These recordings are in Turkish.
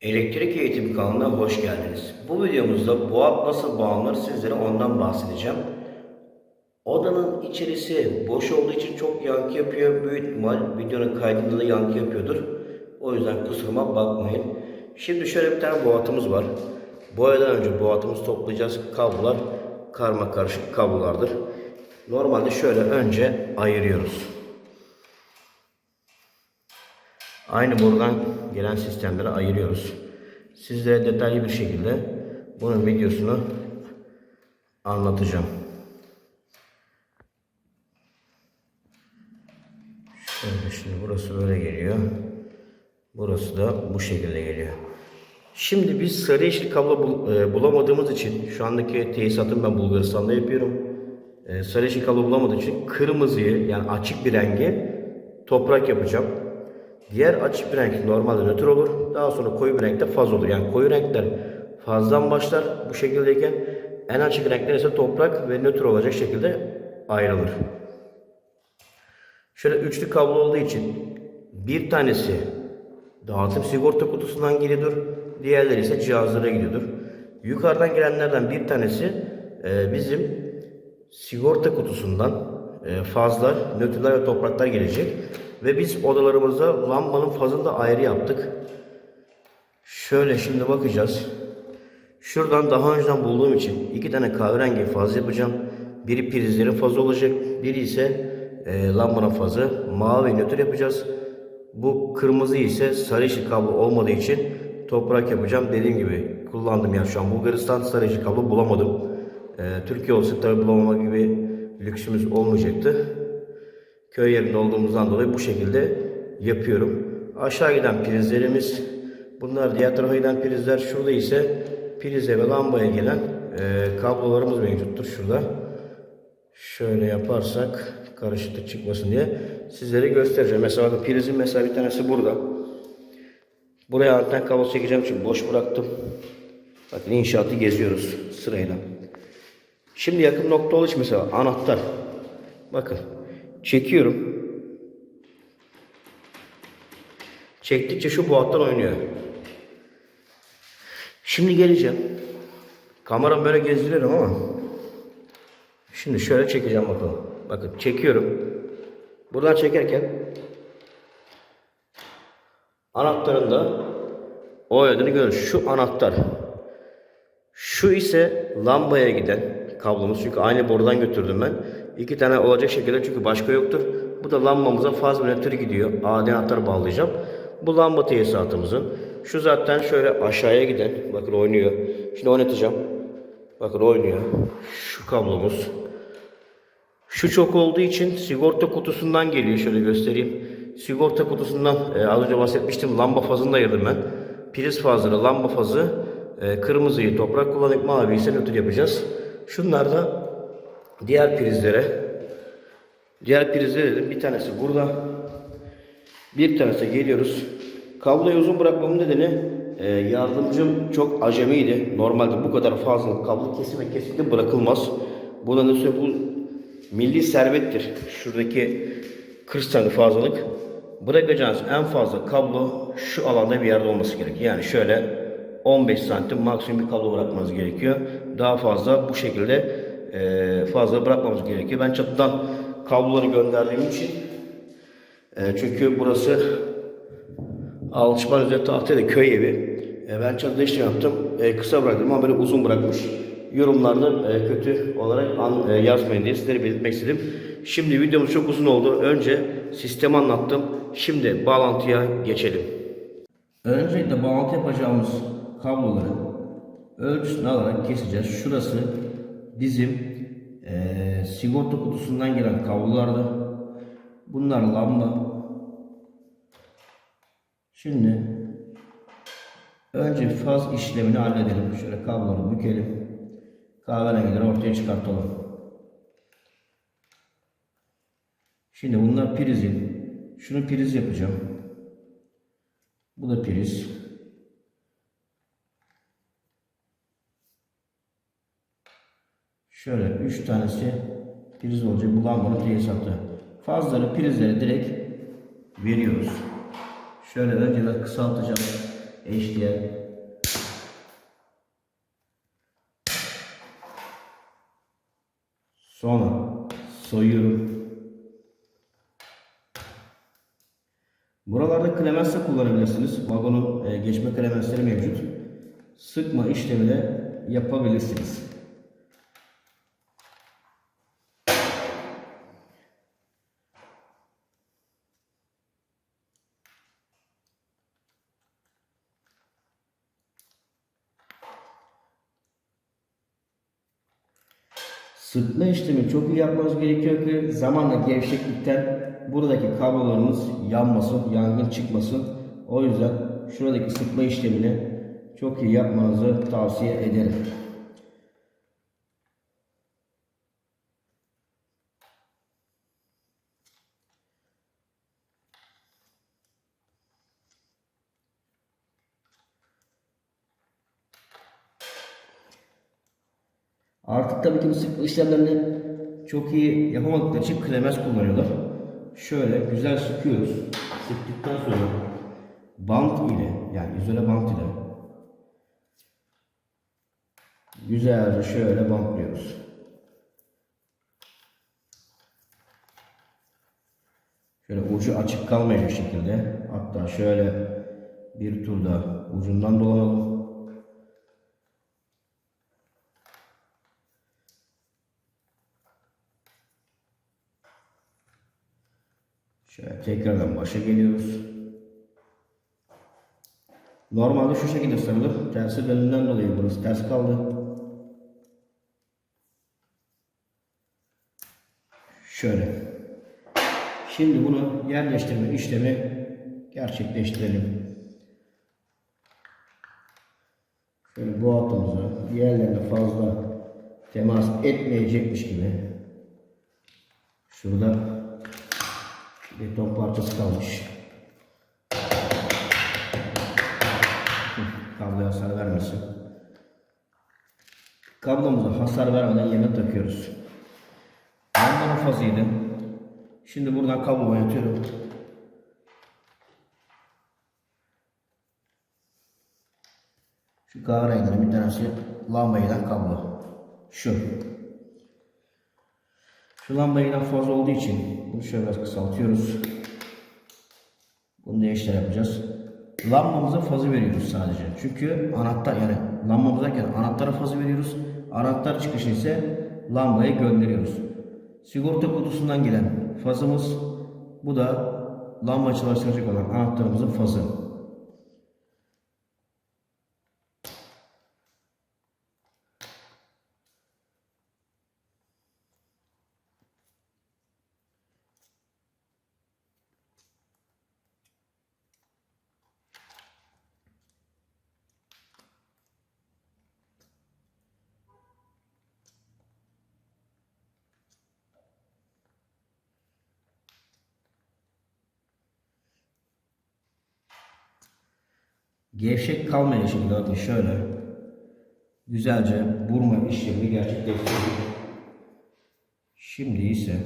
Elektrik eğitimi kanalına hoş geldiniz. Bu videomuzda app nasıl bağlanır sizlere ondan bahsedeceğim. Odanın içerisi boş olduğu için çok yankı yapıyor. Büyük ihtimal videonun kaydında da yankı yapıyordur. O yüzden kusuruma bakmayın. Şimdi şöyle bir tane boğatımız var. Boyadan önce boğatımızı toplayacağız. Kablolar karma karışık kablolardır. Normalde şöyle önce ayırıyoruz. Aynı buradan gelen sistemleri ayırıyoruz. Sizlere detaylı bir şekilde bunun videosunu anlatacağım. Şöyle şimdi burası böyle geliyor. Burası da bu şekilde geliyor. Şimdi biz sarı yeşil kablo e, bulamadığımız için şu andaki tesisatımı ben Bulgaristan'da yapıyorum. E, sarı yeşil kablo bulamadığım için kırmızıyı yani açık bir rengi toprak yapacağım. Diğer açık bir renk normalde nötr olur. Daha sonra koyu bir renkte faz olur. Yani koyu renkler fazdan başlar bu şekildeyken en açık renkler ise toprak ve nötr olacak şekilde ayrılır. Şöyle üçlü kablo olduğu için bir tanesi dağıtım sigorta kutusundan geliyordur. Diğerleri ise cihazlara gidiyordur. Yukarıdan gelenlerden bir tanesi e, bizim sigorta kutusundan e, fazlar, nötrler ve topraklar gelecek. Ve biz odalarımızda lambanın fazını da ayrı yaptık. Şöyle şimdi bakacağız. Şuradan daha önceden bulduğum için iki tane kahverengi faz yapacağım. Biri prizlerin fazı olacak. Biri ise e, lambanın fazı. Mavi nötr yapacağız. Bu kırmızı ise sarı yeşil kablo olmadığı için toprak yapacağım. Dediğim gibi kullandım yani şu an Bulgaristan sarı yeşil kablo bulamadım. E, Türkiye olsa tabi bulamama gibi lüksümüz olmayacaktı. Köy yerinde olduğumuzdan dolayı bu şekilde yapıyorum. Aşağı giden prizlerimiz bunlar diğer tarafa giden prizler. Şurada ise prize ve lambaya gelen e, kablolarımız mevcuttur şurada. Şöyle yaparsak karışıklık çıkmasın diye sizlere göstereceğim. Mesela prizin mesela bir tanesi burada. Buraya anten kablosu çekeceğim için boş bıraktım. Bakın inşaatı geziyoruz sırayla. Şimdi yakın nokta oluş mesela anahtar. Bakın çekiyorum. Çektikçe şu boğattan oynuyor. Şimdi geleceğim. Kameram böyle gezdiriyorum ama şimdi şöyle çekeceğim bakalım. Bakın çekiyorum. Buradan çekerken anahtarında o ödünü görün. Şu anahtar. Şu ise lambaya giden kablomuz. Çünkü aynı borudan götürdüm ben. İki tane olacak şekilde çünkü başka yoktur. Bu da lambamıza faz monitörü gidiyor. AD anahtarı bağlayacağım. Bu lamba tesisatımızın. Şu zaten şöyle aşağıya giden. Bakın oynuyor. Şimdi oynatacağım. Bakın oynuyor. Şu kablomuz. Şu çok olduğu için sigorta kutusundan geliyor. Şöyle göstereyim. Sigorta kutusundan e, az önce bahsetmiştim. Lamba fazını da ayırdım ben. Priz fazları, lamba fazı, e, kırmızıyı toprak kullanıp mavi ise nötr yapacağız. Şunlar da diğer prizlere. Diğer prizlere dedim. Bir tanesi burada. Bir tanesi geliyoruz. Kabloyu uzun bırakmamın nedeni e, yardımcım çok acemiydi. Normalde bu kadar fazla kablo kesime kesinlikle bırakılmaz. Bunun üstüne bu milli servettir. Şuradaki 40 tane fazlalık. Bırakacağınız en fazla kablo şu alanda bir yerde olması gerekiyor. Yani şöyle 15 santim maksimum bir kablo bırakmanız gerekiyor. Daha fazla bu şekilde e, fazla bırakmamız gerekiyor. Ben çatıdan kabloları gönderdiğim için e, çünkü burası Alçıpan üzeri tahtaydı köy evi. E, ben çatıda işlem yaptım. E, kısa bıraktım ama böyle uzun bırakmış. Yorumlarda e, kötü olarak an, e, yazmayın diye sizlere belirtmek istedim. Şimdi videomuz çok uzun oldu. Önce sistemi anlattım. Şimdi bağlantıya geçelim. Öncelikle bağlantı yapacağımız kabloları ölçüsünü alarak keseceğiz. Şurası bizim e, sigorta kutusundan gelen kablolardı. Bunlar lamba. Şimdi önce faz işlemini halledelim. Şöyle kabloları bükelim. Kahverengileri ortaya çıkartalım. Şimdi bunlar prizin. Şunu priz yapacağım. Bu da priz. Şöyle üç tanesi priz olacak. Bu lambanın tesisatı. Fazları prizlere direkt veriyoruz. Şöyle önce biraz kısaltacağım. HDL. Sonra soyuyorum. Buralarda klemens de kullanabilirsiniz. Vagonun e, geçme klemensleri mevcut. Sıkma işlemi de yapabilirsiniz. Sıkma işlemi çok iyi yapmanız gerekiyor ki zamanla gevşeklikten buradaki kablolarınız yanmasın, yangın çıkmasın. O yüzden şuradaki sıkma işlemini çok iyi yapmanızı tavsiye ederim. Artık tabii ki bu sıkma işlemlerini çok iyi yapamadıkları için klemens kullanıyorlar. Şöyle güzel sıkıyoruz. Sıktıktan sonra bant ile yani izole bant ile güzelce şöyle bantlıyoruz. Şöyle ucu açık kalmayacak şekilde hatta şöyle bir turda ucundan dolanalım. Şöyle tekrardan başa geliyoruz. Normalde şu şekilde sarılır. Tersi dönümden dolayı burası ters kaldı. Şöyle. Şimdi bunu yerleştirme işlemi gerçekleştirelim. Şöyle bu hattımıza diğerlerine fazla temas etmeyecekmiş gibi şurada beton parçası kalmış. Hı, Kabloya hasar vermesin. Kablomuza hasar vermeden yerine takıyoruz. Lambanın fazıydı. Şimdi buradan kablo oynatıyorum. Şu kahverengilerin bir tanesi lambaya giden kablo. Şu. Şu lamba giden fazla olduğu için bunu şöyle biraz kısaltıyoruz. Bunu değiştir yapacağız. Lambamıza fazı veriyoruz sadece. Çünkü anahtar yani lambamızdayken anahtara fazı veriyoruz. Anahtar çıkışı ise lambaya gönderiyoruz. Sigorta kutusundan gelen fazımız bu da lamba çalıştıracak olan anahtarımızın fazı. Gevşek şekilde bakın şöyle güzelce vurma işlemini gerçekleştirdik. Şimdi ise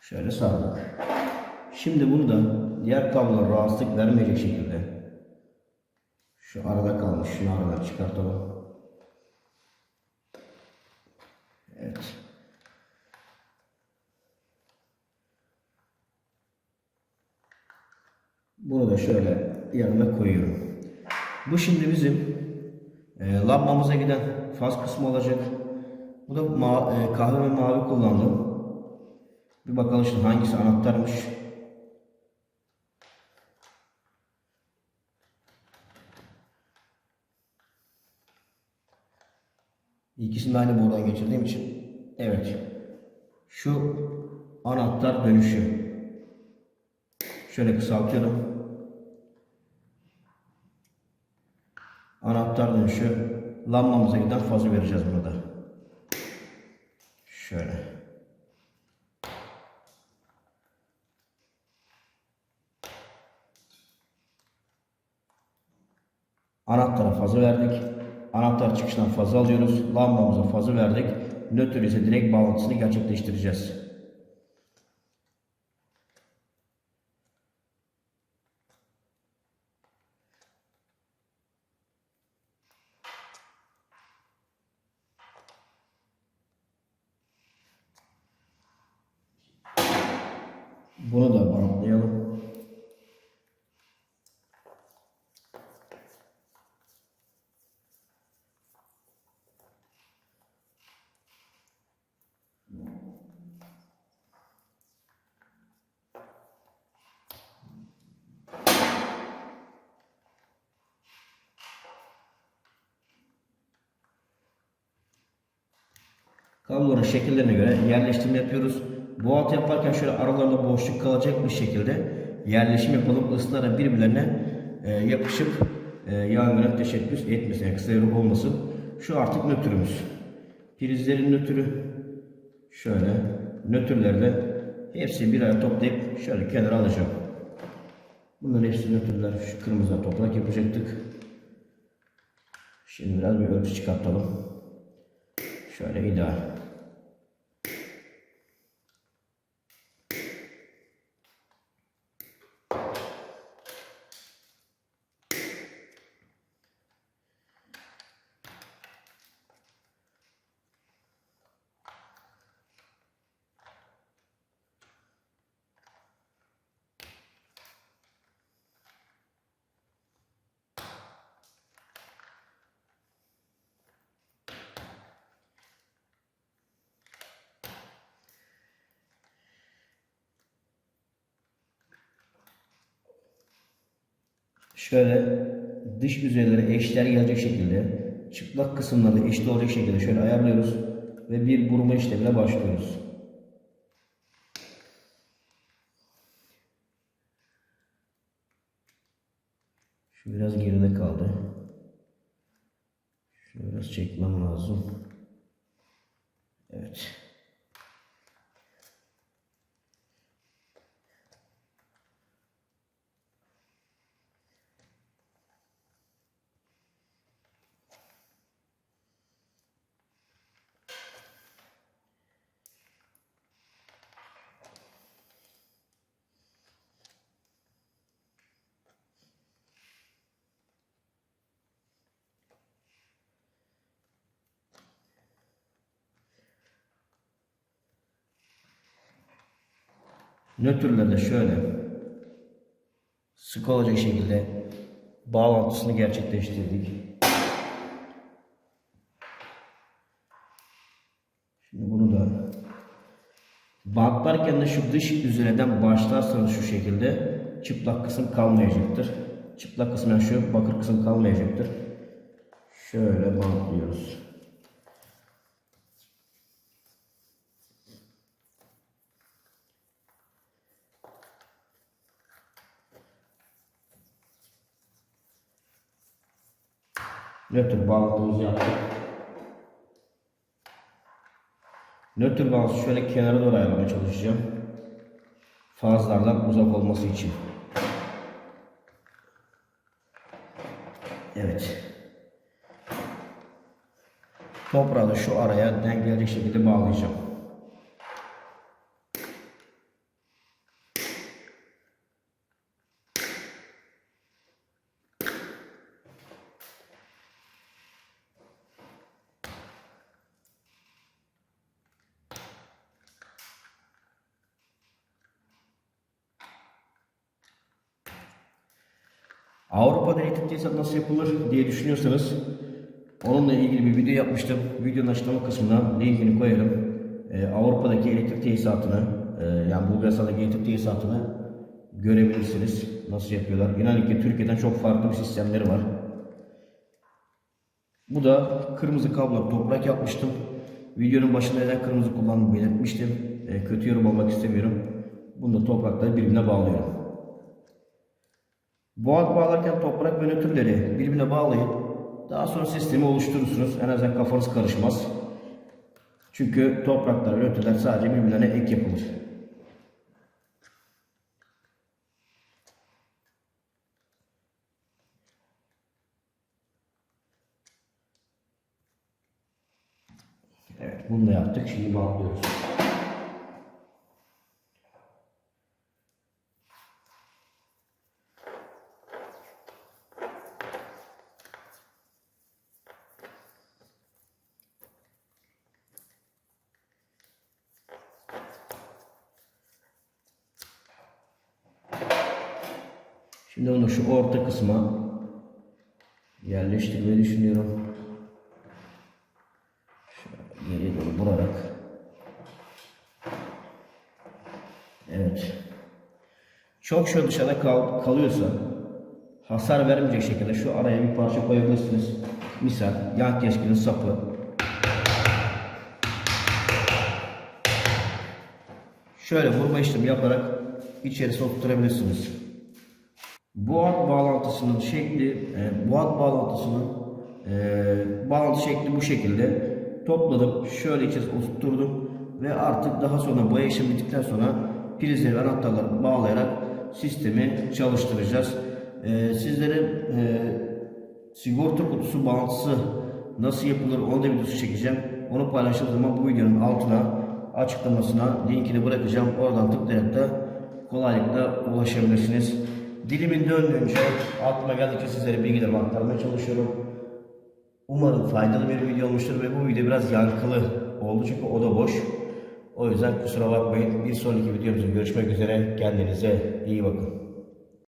şöyle sardık. Şimdi bunu da diğer kablolara rahatsızlık vermeyecek şekilde şu arada kalmış şunu aradan çıkartalım. Evet. Bunu da şöyle yanına koyuyorum. Bu şimdi bizim e, lambamıza giden faz kısmı olacak. Bu da ma- e, kahve ve mavi kullandım. Bir bakalım şimdi hangisi anahtarmış. İkisini aynı borudan geçirdiğim için. Evet. Şu anahtar dönüşü. Şöyle kısaltıyorum. Anahtar dönüşü. Lambamıza giden fazı vereceğiz burada. Şöyle. Anahtara fazı verdik. Anahtar çıkışından fazı alıyoruz. Lambamıza fazı verdik. Nötr ise direkt bağlantısını gerçekleştireceğiz. Bunu da bantlayalım. Kabloların şekillerine göre yerleştirme yapıyoruz. Bu alt yaparken şöyle aralarında boşluk kalacak bir şekilde yerleşim yapalım. Isınarak birbirlerine e, yapışıp e, yangına teşebbüs etmesin. Yani kısa olmasın. Şu artık nötrümüz. Prizlerin nötrü şöyle nötrlerde hepsini bir araya toplayıp şöyle kenara alacağım. Bunların hepsi nötrler. Şu kırmızıdan toprak yapacaktık. Şimdi biraz bir ölçü çıkartalım. Şöyle ideal. Şöyle dış yüzeyleri eşler gelecek şekilde çıplak kısımları eşit olacak şekilde şöyle ayarlıyoruz ve bir burma işlemine başlıyoruz. Şu biraz geride kaldı. Şunu biraz çekmem lazım. Evet. Nötrlerde şöyle sık olacak şekilde bağlantısını gerçekleştirdik. Şimdi bunu da bantlarken de şu dış yüzeyden başlarsanız şu şekilde çıplak kısım kalmayacaktır. Çıplak kısım yani şu bakır kısım kalmayacaktır. Şöyle bantlıyoruz. Nötr bağlantımızı yaptık. Nötr bağlantısı şöyle kenara doğru ayarlamaya çalışacağım. Fazlardan uzak olması için. Evet. Toprağı şu araya denk gelecek şekilde bağlayacağım. Avrupa'da eğitim tesisat nasıl yapılır diye düşünüyorsanız onunla ilgili bir video yapmıştım. Videonun açıklama kısmına linkini koyarım. Ee, Avrupa'daki elektrik tesisatını e, yani Bulgaristan'daki elektrik tesisatını görebilirsiniz. Nasıl yapıyorlar. İnanın ki Türkiye'den çok farklı bir sistemleri var. Bu da kırmızı kablo toprak yapmıştım. Videonun başında neden kırmızı kullandığımı belirtmiştim. E, kötü yorum almak istemiyorum. Bunu da toprakla birbirine bağlıyorum. Boğaz bağlarken toprak ve nötrleri birbirine bağlayın. Daha sonra sistemi oluşturursunuz. En azından kafanız karışmaz. Çünkü topraklar ve nötrler sadece birbirlerine ek yapılır. Evet bunu da yaptık. Şimdi bağlıyoruz. Şimdi onu şu orta kısma yerleştirmeyi düşünüyorum. Şöyle geriye doğru vurarak. Evet. Çok şu dışarıda kal kalıyorsa hasar vermeyecek şekilde şu araya bir parça koyabilirsiniz. Misal yan keşkinin sapı. Şöyle vurma işlemi yaparak içerisine oturtabilirsiniz. Bu bağlantısının şekli, e, bu bağlantısının e, bağlantı şekli bu şekilde topladım. Şöyle içerisine oturtturdum ve artık daha sonra boya işlemi bittikten sonra prizleri anahtarları bağlayarak sistemi çalıştıracağız. E, sizlere e, sigorta kutusu bağlantısı nasıl yapılır onu da videosu çekeceğim. Onu paylaştığım zaman bu videonun altına açıklamasına linkini bırakacağım. Oradan tıklayarak da kolaylıkla ulaşabilirsiniz. Dilimin döndüğünce aklıma geldikçe sizlere bilgilerimi aktarmaya çalışıyorum. Umarım faydalı bir video olmuştur ve bu video biraz yankılı oldu çünkü o da boş. O yüzden kusura bakmayın. Bir sonraki videomuzda görüşmek üzere. Kendinize iyi bakın.